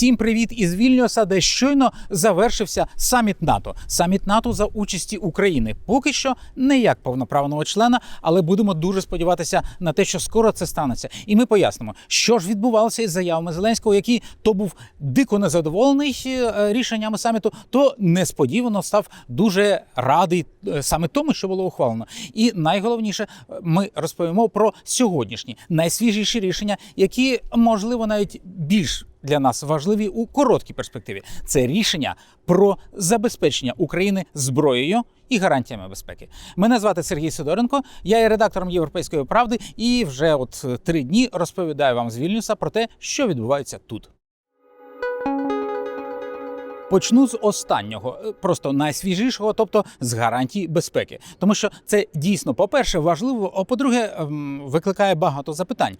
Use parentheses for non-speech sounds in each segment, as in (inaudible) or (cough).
Всім привіт із Вільнюса, де щойно завершився саміт НАТО. Саміт НАТО за участі України. Поки що не як повноправного члена, але будемо дуже сподіватися на те, що скоро це станеться. І ми пояснимо, що ж відбувалося із заявами Зеленського, який то був дико незадоволений е, рішеннями саміту, то несподівано став дуже радий е, саме тому, що було ухвалено. І найголовніше, е, ми розповімо про сьогоднішні найсвіжіші рішення, які можливо навіть більш для нас важливі у короткій перспективі. Це рішення про забезпечення України зброєю і гарантіями безпеки. Мене звати Сергій Сидоренко. Я є редактором Європейської правди і вже от е, три дні розповідаю вам з Вільнюса про те, що відбувається тут. Почну з останнього, е, просто найсвіжішого, тобто з гарантій безпеки, тому що це дійсно, по-перше, важливо, а по-друге, ем, викликає багато запитань.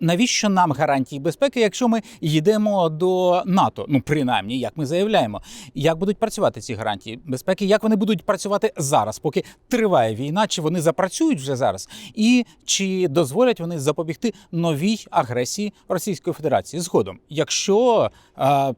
Навіщо нам гарантії безпеки, якщо ми йдемо до НАТО? Ну принаймні, як ми заявляємо, як будуть працювати ці гарантії безпеки, як вони будуть працювати зараз, поки триває війна, чи вони запрацюють вже зараз, і чи дозволять вони запобігти новій агресії Російської Федерації згодом, якщо е, м,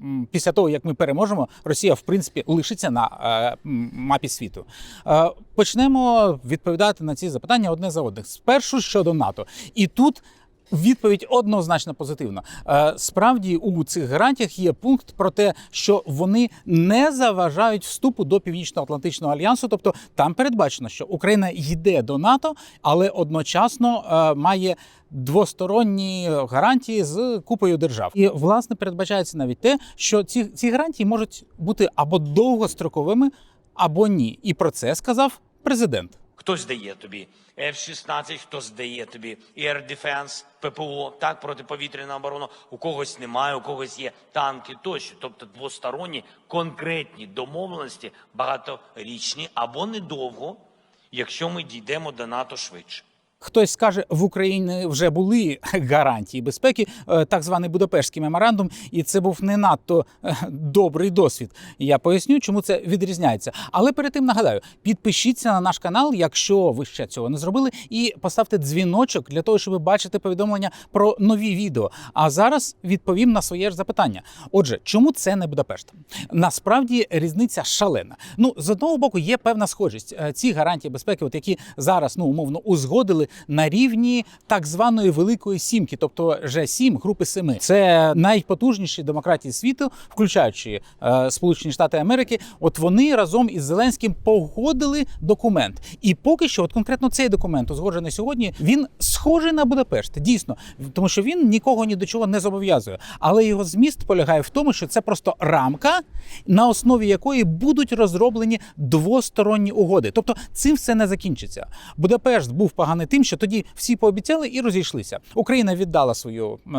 м, після того як ми переможемо, Росія в принципі лишиться на е, мапі світу. Е, почнемо відповідати на ці запитання одне за одним. Спершу щодо НАТО, і тут. Відповідь однозначно позитивна. Е, Справді у цих гарантіях є пункт про те, що вони не заважають вступу до Північно-Атлантичного альянсу. Тобто там передбачено, що Україна йде до НАТО, але одночасно е, має двосторонні гарантії з купою держав. І власне передбачається навіть те, що ці, ці гарантії можуть бути або довгостроковими, або ні. І про це сказав президент. Хтось дає тобі F-16, хтось дає тобі Air Defense, ППО, так, протиповітряна оборона. У когось немає, у когось є танки тощо. Тобто двосторонні конкретні домовленості, багаторічні або недовго, якщо ми дійдемо до НАТО швидше. Хтось скаже, в Україні вже були (laughs) гарантії безпеки, е, так званий Будапештський меморандум, і це був не надто е, добрий досвід. Я поясню, чому це відрізняється. Але перед тим нагадаю, підпишіться на наш канал, якщо ви ще цього не зробили, і поставте дзвіночок для того, щоб бачити повідомлення про нові відео. А зараз відповім на своє ж запитання. Отже, чому це не Будапешт? Насправді різниця шалена. Ну з одного боку, є певна схожість. Е, Ці гарантії безпеки, от які зараз ну умовно узгодили на рівні так званої великої сімки, тобто Ж7 групи семи. Це найпотужніші демократії світу, включаючи е, Сполучені Штати Америки. От вони разом із Зеленським погодили документ. І поки що, от конкретно цей документ, узгоджений сьогодні, він схожий на Будапешт, дійсно, тому що він нікого ні до чого не зобов'язує. Але його зміст полягає в тому, що це просто рамка, на основі якої будуть розроблені двосторонні угоди. Тобто цим все не закінчиться. Будапешт був поганий тим, що тоді всі пообіцяли і розійшлися. Україна віддала свою е,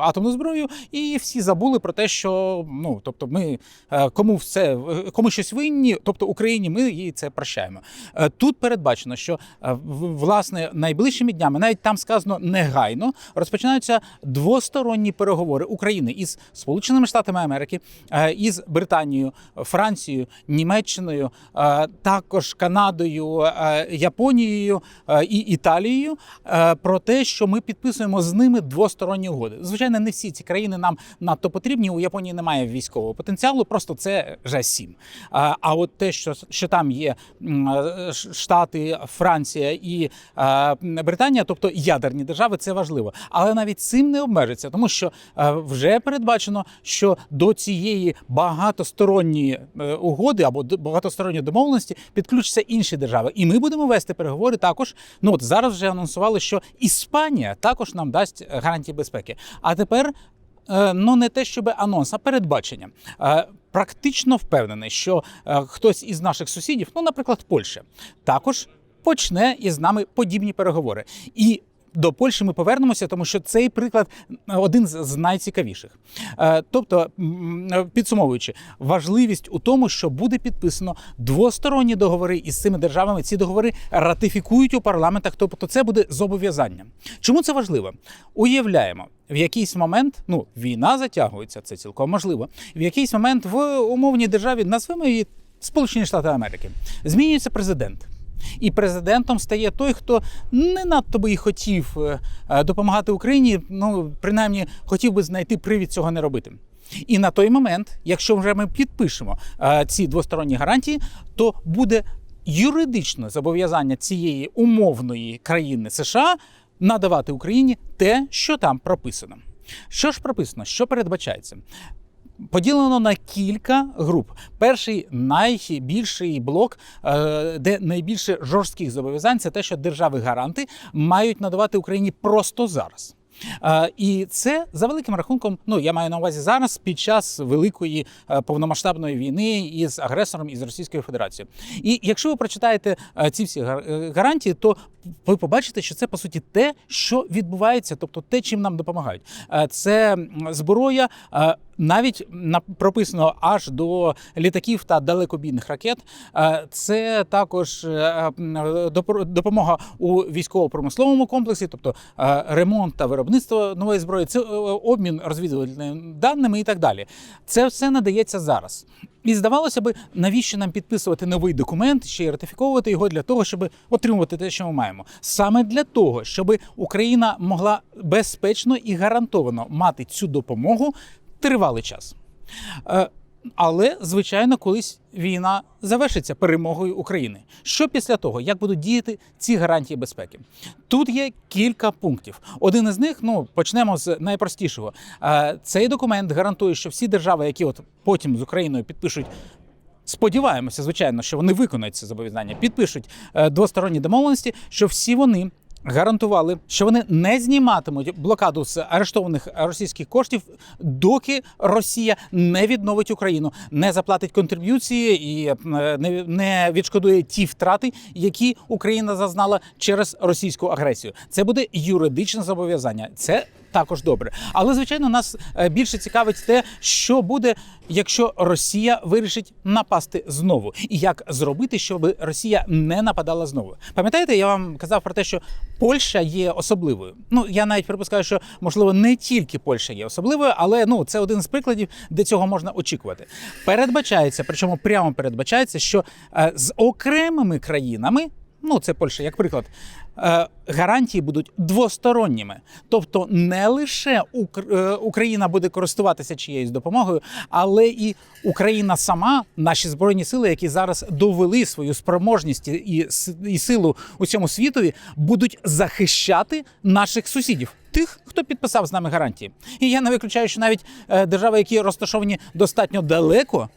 атомну зброю, і всі забули про те, що ну тобто, ми е, кому все е, кому щось винні, тобто Україні, ми їй це прощаємо. Е, тут передбачено, що е, власне найближчими днями, навіть там сказано негайно, розпочинаються двосторонні переговори України із Сполученими Штатами Америки, е, із Британією, Францією, Німеччиною, е, також Канадою, е, Японією е, і Італією е, про те, що ми підписуємо з ними двосторонні угоди. Звичайно, не всі ці країни нам надто потрібні. У Японії немає військового потенціалу, просто це вже сім. А а от те, що, що там є е, Штати, Франція і е, Британія, тобто ядерні держави, це важливо. Але навіть цим не обмежиться, тому що е, вже передбачено, що до цієї багатосторонньої е, угоди або багатосторонньої домовленості підключаться інші держави, і ми будемо вести переговори також. Ну от зараз вже анонсували, що Іспанія також нам дасть гарантії безпеки. А тепер. е, Ну, не те, щоб анонс, а передбачення. Е, Практично впевнений, що е, хтось із наших сусідів, ну, наприклад, Польща, також почне із нами подібні переговори. І до Польщі ми повернемося, тому що цей приклад один з з найцікавіших. Е, Тобто, е, підсумовуючи, важливість у тому, що буде підписано двосторонні договори із цими державами. Ці договори ратифікують у парламентах, тобто це буде зобов'язання. Чому це важливо? Уявляємо. В якийсь момент, ну війна затягується, це цілком можливо. В якийсь момент в умовній державі назвемо її Сполучені Штати Америки. Змінюється президент. І президентом стає той, хто не надто би і хотів е, е, допомагати Україні. Ну принаймні хотів би знайти привід цього не робити. І на той момент, якщо вже ми підпишемо е, ці двосторонні гарантії, то буде юридичне зобов'язання цієї умовної країни США надавати Україні те, що там прописано. Що ж прописано, що передбачається? Поділено на кілька груп. Перший найбільший блок, е, де найбільше жорстких зобов'язань, це те, що держави-гаранти мають надавати Україні просто зараз. Е, І це за великим рахунком, ну я маю на увазі зараз під час великої е, повномасштабної війни із агресором із Російською Федерацією. І якщо ви прочитаєте ці всі гар- гарантії, то ви побачите, що це по суті те, що відбувається, тобто те, чим нам допомагають. Е, Це зброя. е, Навіть на прописано аж до літаків та далекобійних ракет. Е, Це також допомога у військово-промисловому комплексі, тобто ремонт та виробництво нової зброї, це обмін розвідувальними даними і так далі. Це все надається зараз. І здавалося би, навіщо нам підписувати новий документ, ще й ратифіковувати його для того, щоб отримувати те, що ми маємо, саме для того, щоб Україна могла безпечно і гарантовано мати цю допомогу тривалий час. Але, звичайно, колись війна завершиться перемогою України. Що після того, як будуть діяти ці гарантії безпеки? Тут є кілька пунктів. Один із них, ну почнемо з найпростішого. Е, Цей документ гарантує, що всі держави, які от потім з Україною підпишуть. Сподіваємося, звичайно, що вони виконають це зобов'язання, підпишуть е, двосторонні домовленості, що всі вони гарантували, що вони не зніматимуть блокаду з арештованих російських коштів, доки Росія не відновить Україну, не заплатить контриб'юції і е, не, не відшкодує ті втрати, які Україна зазнала через російську агресію. Це буде юридичне зобов'язання. Це також добре. Але звичайно, нас е, більше цікавить те, що буде, якщо Росія вирішить напасти знову, і як зробити, щоб Росія не нападала знову. Пам'ятаєте, я вам казав про те, що Польща є особливою. Ну я навіть припускаю, що можливо не тільки Польща є особливою, але ну це один з прикладів, де цього можна очікувати. Передбачається, причому прямо передбачається, що е, з окремими країнами. Ну, це Польща, як приклад, е, гарантії будуть двосторонніми. Тобто не лише е, Україна буде користуватися чиєюсь допомогою, але і Україна сама, наші збройні сили, які зараз довели свою спроможність і, силу у цьому світові, будуть захищати наших сусідів. Тих, хто підписав з нами гарантії, і я не виключаю, що навіть е, держави, які розташовані достатньо далеко,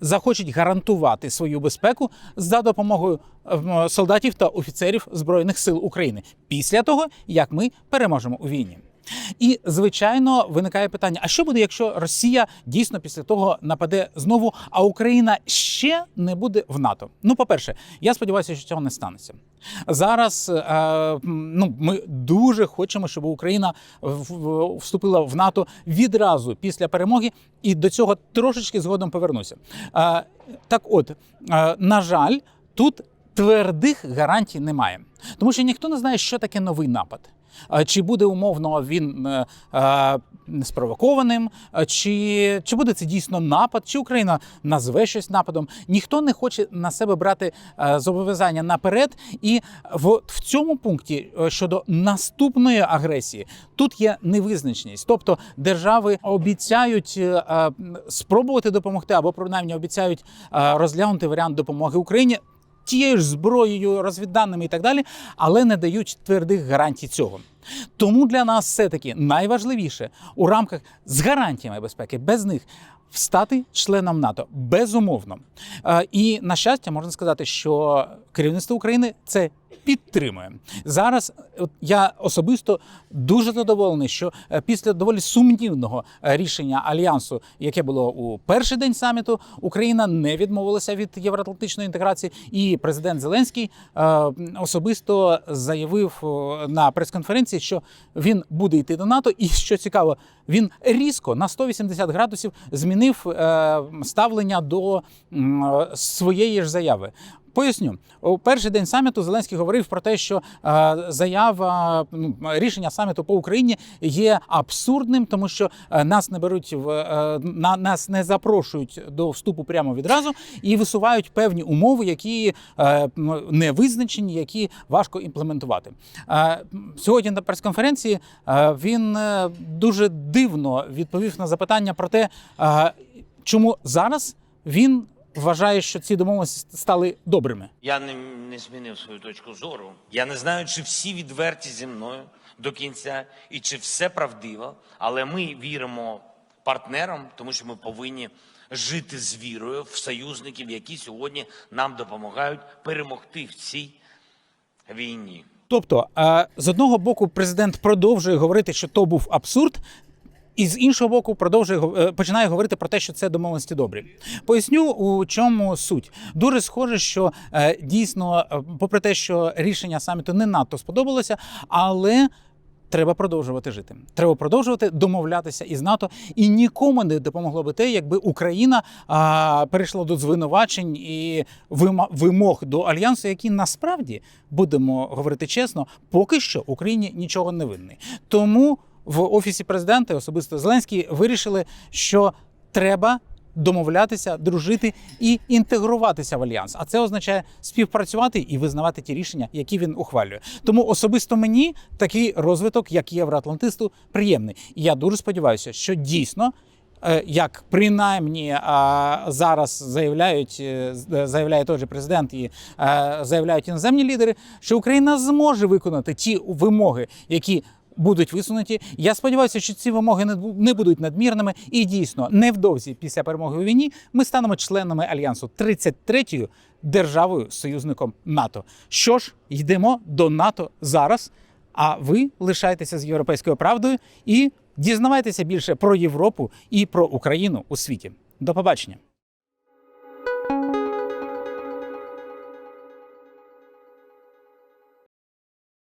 захочуть гарантувати свою безпеку за допомогою ем, солдатів та офіцерів збройних сил України після того, як ми переможемо у війні. І звичайно виникає питання: а що буде, якщо Росія дійсно після того нападе знову, а Україна ще не буде в НАТО? Ну, по-перше, я сподіваюся, що цього не станеться. Зараз е, ну, ми дуже хочемо, щоб Україна вступила в НАТО відразу після перемоги, і до цього трошечки згодом повернуся. Е, так, от, е, на жаль, тут твердих гарантій немає, тому що ніхто не знає, що таке новий напад. Е, Чи буде умовно він е, е, спровокованим, чи, чи буде це дійсно напад, чи Україна назве щось нападом? Ніхто не хоче на себе брати зобов'язання наперед. І в, в цьому пункті щодо наступної агресії тут є невизначеність. Тобто держави обіцяють спробувати допомогти, або принаймні обіцяють розглянути варіант допомоги Україні тією ж зброєю, розвідданими і так далі, але не дають твердих гарантій цього. Тому для нас все-таки найважливіше у рамках з гарантіями безпеки, без них стати членом НАТО безумовно. Е, І на щастя, можна сказати, що керівництво України це підтримує зараз. Я особисто дуже задоволений, що е, після доволі сумнівного е, рішення альянсу, яке було у перший день саміту, Україна не відмовилася від євроатлантичної інтеграції, і президент Зеленський е, особисто заявив на прес-конференції, що він буде йти до НАТО, і що цікаво, він різко на 180 градусів змінив ставлення до своєї ж заяви. Поясню, у перший день саміту Зеленський говорив про те, що е, заява ну, рішення саміту по Україні є абсурдним, тому що е, нас не беруть в е, на нас не запрошують до вступу прямо відразу і висувають певні умови, які не визначені, які важко імплементувати. Сьогодні на прес-конференції він дуже дивно відповів на запитання про те, чому зараз він вважає, що ці домовленості стали добрими. Я не, не змінив свою точку зору. Я не знаю, чи всі відверті зі мною до кінця і чи все правдиво, але ми віримо партнерам, тому що ми повинні жити з вірою в союзників, які сьогодні нам допомагають перемогти в цій війні. Тобто, е, з одного боку, президент продовжує говорити, що то був абсурд. І з іншого боку, продовжує е, починає говорити про те, що це домовленості добрі. Поясню, у чому суть. Дуже схоже, що е, дійсно, е, попри те, що рішення саміту не надто сподобалося, але треба продовжувати жити. Треба продовжувати домовлятися із НАТО. І нікому не допомогло би те, якби Україна а, перейшла до звинувачень і вимог до альянсу, які насправді будемо говорити чесно, поки що Україні нічого не винний. Тому в офісі президента, і особисто Зеленський, вирішили, що треба домовлятися, дружити і інтегруватися в альянс. А це означає співпрацювати і визнавати ті рішення, які він ухвалює. Тому особисто мені такий розвиток, як євроатлантисту, приємний. Я дуже сподіваюся, що дійсно. е, Як принаймні зараз заявляють, е, заявляє той же президент і е, заявляють іноземні лідери, що Україна зможе виконати ті вимоги, які будуть висунуті. Я сподіваюся, що ці вимоги не будуть надмірними. І дійсно, невдовзі після перемоги у війні ми станемо членами альянсу 33-ю державою союзником НАТО. Що ж, йдемо до НАТО зараз. А ви лишайтеся з європейською правдою і дізнавайтеся більше про Європу і про Україну у світі. До побачення.